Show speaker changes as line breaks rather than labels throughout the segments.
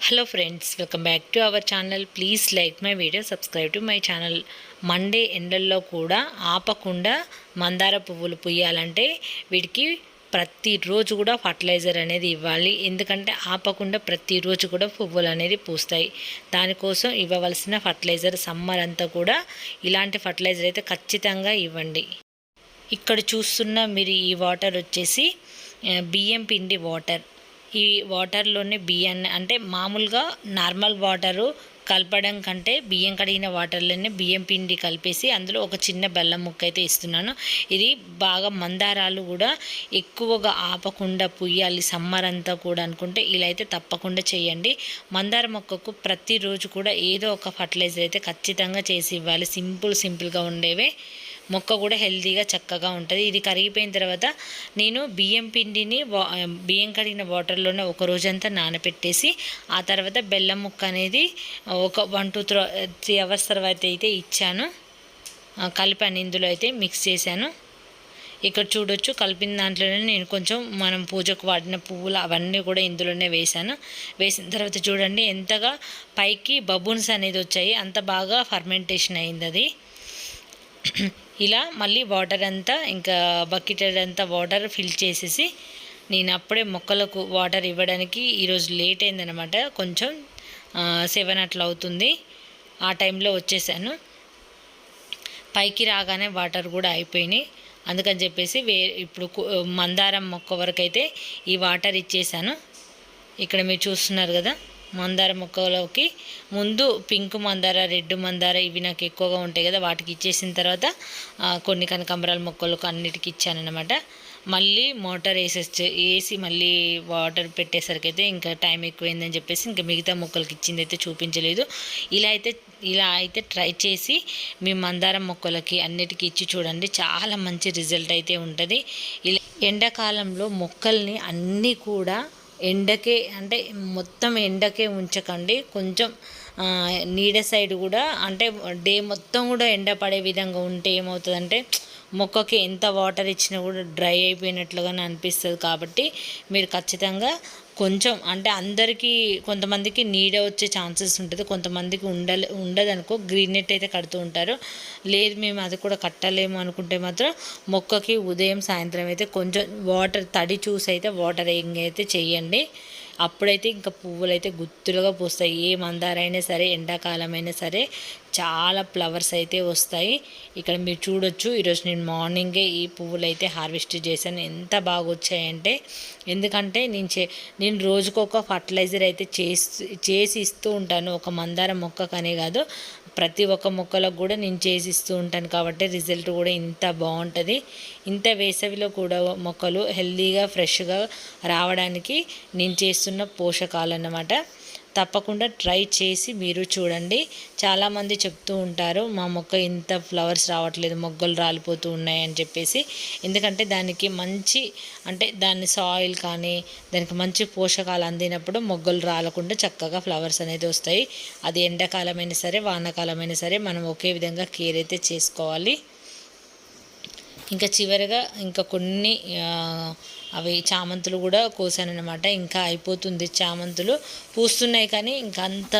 Hello friends welcome back to our channel please like my video subscribe to my channel Monday ఎండల్లో కూడా ఆపకుండా మందార పువ్వులు పుయ్యాలంటే వీటికి ప్రతిరోజు కూడా ఫర్టిలైజర్ అనేది ఇవ్వాలి ఎందుకంటే ఆపకుండా ప్రతిరోజు కూడా పువ్వులు అనేది పూస్తాయి దానికోసం ఇవ్వవలసిన ఫర్టిలైజర్ సమ్మర్ అంతా కూడా ఇలాంటి ఫర్టిలైజర్ అయితే ఖచ్చితంగా ఇవ్వండి ఇక్కడ చూస్తున్న మీరు ఈ వాటర్ వచ్చేసి బియ్యం పిండి వాటర్ ఈ వాటర్లోనే బియ్యాన్ని అంటే మామూలుగా నార్మల్ వాటరు కలపడం కంటే బియ్యం కడిగిన వాటర్లోనే బియ్యం పిండి కలిపేసి అందులో ఒక చిన్న బెల్లం ముక్క అయితే ఇస్తున్నాను. ఇది బాగా మందారాలు కూడా ఎక్కువగా ఆపకుండా పుయ్యాలి సమ్మర్ అంతా కూడా అనుకుంటే ఇలా అయితే తప్పకుండా చేయండి. మందార మొక్కకు ప్రతిరోజు కూడా ఏదో ఒక ఫర్టిలైజర్ అయితే ఖచ్చితంగా చేసి ఇవ్వాలి. సింపుల్ సింపుల్గా ఉండేవే. మొక్క కూడా హెల్తీగా చక్కగా ఉంటుంది. ఇది కరిగిపోయిన తర్వాత నేను బియ్యం పిండిని వా బియ్యం కడిగిన వాటర్లోనే ఒక రోజంతా నానబెట్టేసి ఆ తర్వాత బెల్లం ముక్క అనేది ఒక one two three three hours తర్వాత అయితే ఇచ్చాను. కలిపాను ఇందులో అయితే మిక్స్ చేశాను. ఇక్కడ చూడొచ్చు కలిపిన దాంట్లోనే నేను కొంచెం మనం పూజకు వాడిన పువ్వులు అవన్నీ కూడా ఇందులోనే వేశాను. వేసిన తర్వాత చూడండి ఎంతగా పైకి బబూన్స్ అనేది వచ్చాయి. అంత బాగా ఫర్మెంటేషన్ అయింది అది. ఇలా మళ్ళీ వాటర్ అంతా ఇంకా బకెట్ అంతా వాటర్ ఫిల్ చేసేసి నేను అప్పుడే మొక్కలకు వాటర్ ఇవ్వడానికి ఈరోజు లేట్ అయిందనమాట కొంచెం సెవెన్ అట్లా అవుతుంది. ఆ టైంలో వచ్చేసాను. పైకి రాగానే వాటర్ కూడా అయిపోయినాయి. అందుకని చెప్పేసి వే ఇప్పుడు మందారం మొక్క వరకు అయితే ఈ వాటర్ ఇచ్చేసాను. ఇక్కడ మీరు చూస్తున్నారు కదా. మందార మొక్కలోకి ముందు పింక్ మందార రెడ్ మందార ఇవి నాకు ఎక్కువగా ఉంటాయి కదా వాటికి ఇచ్చేసిన తర్వాత కొన్ని కనకాంబరాల మొక్కలకు అన్నిటికి ఇచ్చానమాట మళ్ళీ మోటార్ వేసేసి వేసి మళ్ళీ వాటర్ పెట్టేసరికి అయితే ఇంకా టైం ఎక్కువైందని చెప్పేసి ఇంకా మిగతా మొక్కలకి ఇచ్చింది అయితే చూపించలేదు. ఇలా అయితే ఇలా అయితే ట్రై చేసి మీ మందారం మొక్కలకి అన్నిటికీ ఇచ్చి చూడండి చాలా మంచి రిజల్ట్ అయితే ఉంటుంది. ఇలా ఎండాకాలంలో మొక్కల్ని అన్నీ కూడా ఎండకే అంటే మొత్తం ఎండకే ఉంచకండి. కొంచెం నీడ సైడ్ కూడా అంటే డే మొత్తం కూడా ఎండ పడే విధంగా ఉంటే ఏమవుతుందంటే మొక్కకి ఎంత వాటర్ ఇచ్చినా కూడా డ్రై అయిపోయినట్లుగానే అనిపిస్తుంది కాబట్టి మీరు ఖచ్చితంగా కొంచెం అంటే అందరికీ కొంతమందికి నీడ వచ్చే ఛాన్సెస్ ఉంటుంది. కొంతమందికి ఉండలే ఉండదు అనుకో గ్రీన్ నెట్ అయితే కడుతూ ఉంటారు. లేదు మేము అది కూడా కట్టలేము అనుకుంటే మాత్రం మొక్కకి ఉదయం సాయంత్రం అయితే కొంచెం వాటర్ తడి చూసి అయితే వాటర్ అయితే చేయండి. అప్పుడైతే ఇంకా పువ్వులు అయితే గుత్తులుగా పూస్తాయి. ఏ మందారైనా సరే ఎండాకాలమైనా సరే చాలా ఫ్లవర్స్ అయితే వస్తాయి. ఇక్కడ మీరు చూడొచ్చు ఈరోజు నేను మార్నింగే ఈ పువ్వులు అయితే హార్వెస్ట్ చేశాను. ఎంత బాగా వచ్చాయంటే ఎందుకంటే నేను చే నేను రోజుకొక ఫర్టిలైజర్ అయితే చేసి చేసి ఇస్తూ ఉంటాను. ఒక మందార మొక్కకనే కాదు ప్రతి ఒక్క మొక్కలకు కూడా నేను చేసి ఇస్తూ ఉంటాను. కాబట్టి రిజల్ట్ కూడా ఇంత బాగుంటుంది. ఇంత వేసవిలో కూడా మొక్కలు హెల్తీగా ఫ్రెష్గా రావడానికి నేను చేస్తున్న పోషకాలు అన్నమాట. తప్పకుండా ట్రై చేసి మీరు చూడండి. చాలామంది చెప్తూ ఉంటారు మా మొక్క ఇంత ఫ్లవర్స్ రావట్లేదు మొగ్గలు రాలిపోతూ ఉన్నాయని చెప్పేసి. ఎందుకంటే దానికి మంచి అంటే దాని సాయిల్ కానీ దానికి మంచి పోషకాలు అందినప్పుడు మొగ్గలు రాలకుండా చక్కగా ఫ్లవర్స్ అనేది వస్తాయి. అది ఎండాకాలమైనా సరే వానాకాలమైనా సరే మనం ఒకే విధంగా కేర్ అయితే చేసుకోవాలి. ఇంకా చివరిగా ఇంకా కొన్ని అవి చామంతులు కూడా కోసాను అనమాట ఇంకా అయిపోతుంది చామంతులు. పూస్తున్నాయి కానీ ఇంకా అంత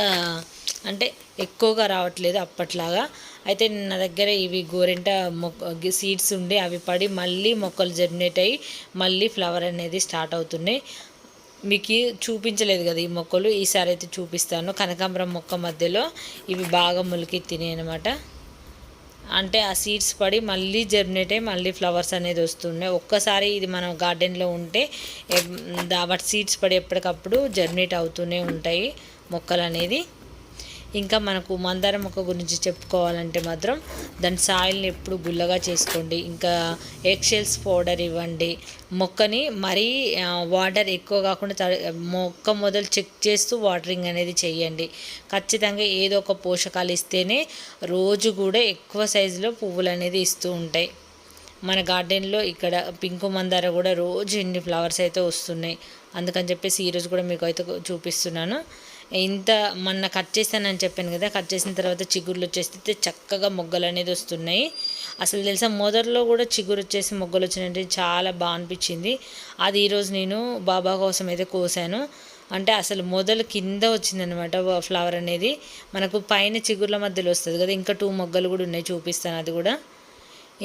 అంటే ఎక్కువగా రావట్లేదు అప్పట్లాగా. అయితే నా దగ్గర ఇవి గోరింట మొక్క సీడ్స్ ఉండి అవి పడి మళ్ళీ మొక్కలు జర్మినేట్ అయ్యి మళ్ళీ ఫ్లవర్ అనేది స్టార్ట్ అవుతున్నాయి. మీకు చూపించలేదు కదా ఈ మొక్కలు. ఈసారి అయితే చూపిస్తాను. కనకాంబరం మొక్క మధ్యలో ఇవి బాగా మొలికెత్తినాయి అనమాట అంటే ఆ సీడ్స్ పడి మళ్ళీ జర్మినేట్ అయ్యి మళ్ళీ ఫ్లవర్స్ అనేది వస్తున్నాయి ఒక్కసారి ఇది మనం గార్డెన్లో ఉంటే దా- వాటి సీడ్స్ పడి ఎప్పటికప్పుడు జర్మినేట్ అవుతూనే ఉంటాయి మొక్కలు అనేది. ఇంకా మనకు మందార మొక్క గురించి చెప్పుకోవాలంటే మాత్రం దాని సాయిల్ని ఎప్పుడు గుల్లగా చేసుకోండి. ఇంకా ఎక్సెల్స్ పౌడర్ ఇవ్వండి. మొక్కని మరీ వాటర్ ఎక్కువ కాకుండా మొక్క మొదలు చెక్ చేస్తూ వాటరింగ్ అనేది చేయండి. ఖచ్చితంగా ఏదో ఒక పోషకాలు ఇస్తేనే రోజు కూడా ఎక్కువ సైజులో పువ్వులు అనేది ఇస్తూ ఉంటాయి. మన గార్డెన్లో ఇక్కడ పింకు మందార కూడా రోజు ఇన్ని ఫ్లవర్స్ అయితే వస్తున్నాయి. అందుకని చెప్పేసి ఈరోజు కూడా మీకు అయితే చూపిస్తున్నాను. ఇంత మొన్న కట్ చేస్తానని చెప్పాను కదా కట్ చేసిన తర్వాత చిగుర్లు వచ్చేస్తే చక్కగా మొగ్గలు అనేది వస్తున్నాయి. అసలు తెలుసా మొదట్లో కూడా చిగురు వచ్చేసి మొగ్గలు వచ్చినట్టు చాలా బాగా అనిపించింది. అది ఈరోజు నేను బాబా కోసం అయితే కోసాను. అంటే అసలు మొదలు కింద వచ్చిందనమాట ఫ్లవర్ అనేది. మనకు పైన చిగుర్ల మధ్యలో వస్తుంది కదా ఇంకా టూ మొగ్గలు కూడా ఉన్నాయి చూపిస్తాను అది కూడా.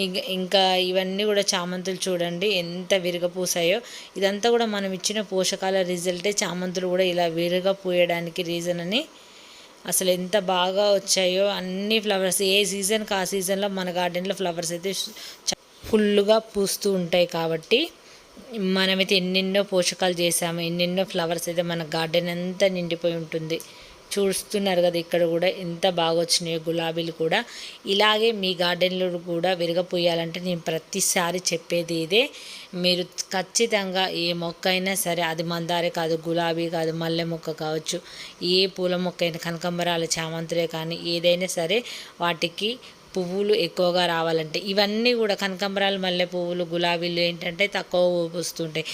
ఇంకా ఇంకా ఇవన్నీ కూడా చామంతులు చూడండి ఎంత విరగపూసాయో. ఇదంతా కూడా మనం ఇచ్చిన పోషకాల రిజల్టే చామంతులు కూడా ఇలా విరగపూయడానికి రీజన్ అని. అసలు ఎంత బాగా వచ్చాయో అన్ని ఫ్లవర్స్ ఏ సీజన్కి ఆ సీజన్లో మన గార్డెన్లో ఫ్లవర్స్ అయితే ఫుల్గా పూస్తూ ఉంటాయి కాబట్టి మనమైతే ఎన్నెన్నో పోషకాలు చేసాము ఎన్నెన్నో ఫ్లవర్స్ అయితే మన గార్డెన్ అంతా నిండిపోయి ఉంటుంది. చూస్తున్నారు కదా ఇక్కడ కూడా ఎంత బాగా వచ్చినాయో గులాబీలు కూడా. ఇలాగే మీ గార్డెన్లో కూడా విరగపోయాలంటే నేను ప్రతిసారి చెప్పేది ఇదే. మీరు ఖచ్చితంగా ఏ మొక్క అయినా సరే అది మందారే కాదు గులాబీ కాదు మల్లె మొక్క కావచ్చు ఏ పూల మొక్క అయినా కనకంబరాలు చామంతులే కానీ ఏదైనా సరే వాటికి పువ్వులు ఎక్కువగా రావాలంటే ఇవన్నీ కూడా కనకంబరాలు మల్లె పువ్వులు గులాబీలు ఏంటంటే తక్కువ వస్తుంటాయి.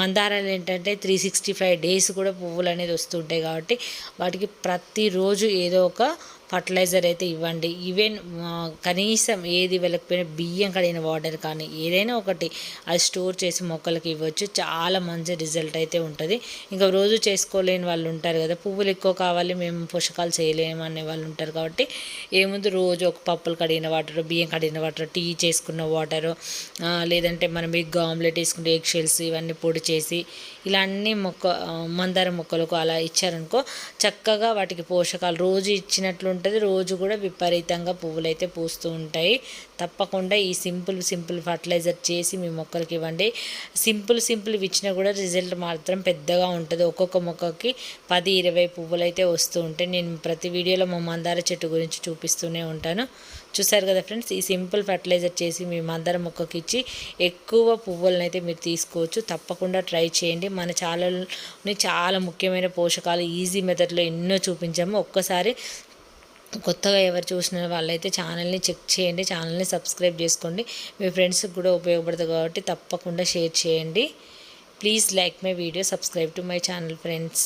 మందారాలు ఏంటంటే త్రీ సిక్స్టీ ఫైవ్ డేస్ కూడా పువ్వులు అనేది వస్తుంటాయి కాబట్టి వాటికి ప్రతిరోజు ఏదో ఒక ఫర్టిలైజర్ అయితే ఇవ్వండి. ఈవెన్ కనీసం ఏది వెళ్ళకపోయినా బియ్యం కడిగిన వాటర్ కానీ ఏదైనా ఒకటి అది స్టోర్ చేసి మొక్కలకి ఇవ్వచ్చు. చాలా మంచి రిజల్ట్ అయితే ఉంటుంది. ఇంకా రోజు చేసుకోలేని వాళ్ళు ఉంటారు కదా పువ్వులు ఎక్కువ కావాలి మేము పోషకాలు చేయలేము అనే వాళ్ళు ఉంటారు కాబట్టి ఏముంది రోజు ఒక పప్పులు కడిగిన వాటర్ బియ్యం కడిగిన వాటర్ టీ చేసుకున్న వాటర్ లేదంటే మనం ఎగ్ ఆమ్లెట్ వేసుకుంటే ఎగ్ షెల్స్ ఇవన్నీ పొడి చేసి ఇలా అన్ని మొక్క మందార మొక్కలకు అలా ఇచ్చారనుకో చక్కగా వాటికి పోషకాలు రోజు ఇచ్చినట్లు ఉంటుంది. రోజు కూడా విపరీతంగా పువ్వులు అయితే పూస్తూ ఉంటాయి. తప్పకుండా ఈ సింపుల్ సింపుల్ ఫర్టిలైజర్ చేసి మీ మొక్కలకి ఇవ్వండి. సింపుల్ సింపుల్ ఇచ్చినా కూడా రిజల్ట్ మాత్రం పెద్దగా ఉంటుంది. ఒక్కొక్క మొక్కకి పది ఇరవై పువ్వులు అయితే వస్తూ ఉంటాయి. నేను ప్రతి వీడియోలో మా మందార చెట్టు గురించి చూపిస్తూనే ఉంటాను. చూసారు కదా ఫ్రెండ్స్ ఈ సింపుల్ ఫర్టిలైజర్ చేసి మీ మందార మొక్కకి ఇచ్చి ఎక్కువ పువ్వులను అయితే మీరు తీసుకోవచ్చు. తప్పకుండా ట్రై చేయండి. మన ఛానల్ని చాలా ముఖ్యమైన పోషకాలు ఈజీ మెథడ్లో ఎన్నో చూపించాము. ఒక్కసారి కొత్తగా ఎవరు చూసిన వాళ్ళైతే ఛానల్ని చెక్ చేయండి ఛానల్ని సబ్స్క్రైబ్ చేసుకోండి. మీ ఫ్రెండ్స్కి కూడా ఉపయోగపడుతుంది కాబట్టి తప్పకుండా షేర్ చేయండి. Please like my video subscribe to my channel friends.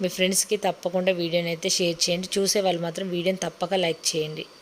మీ ఫ్రెండ్స్కి తప్పకుండా వీడియోని అయితే షేర్ చేయండి. చూసే వాళ్ళు మాత్రం వీడియోని తప్పక లైక్ చేయండి.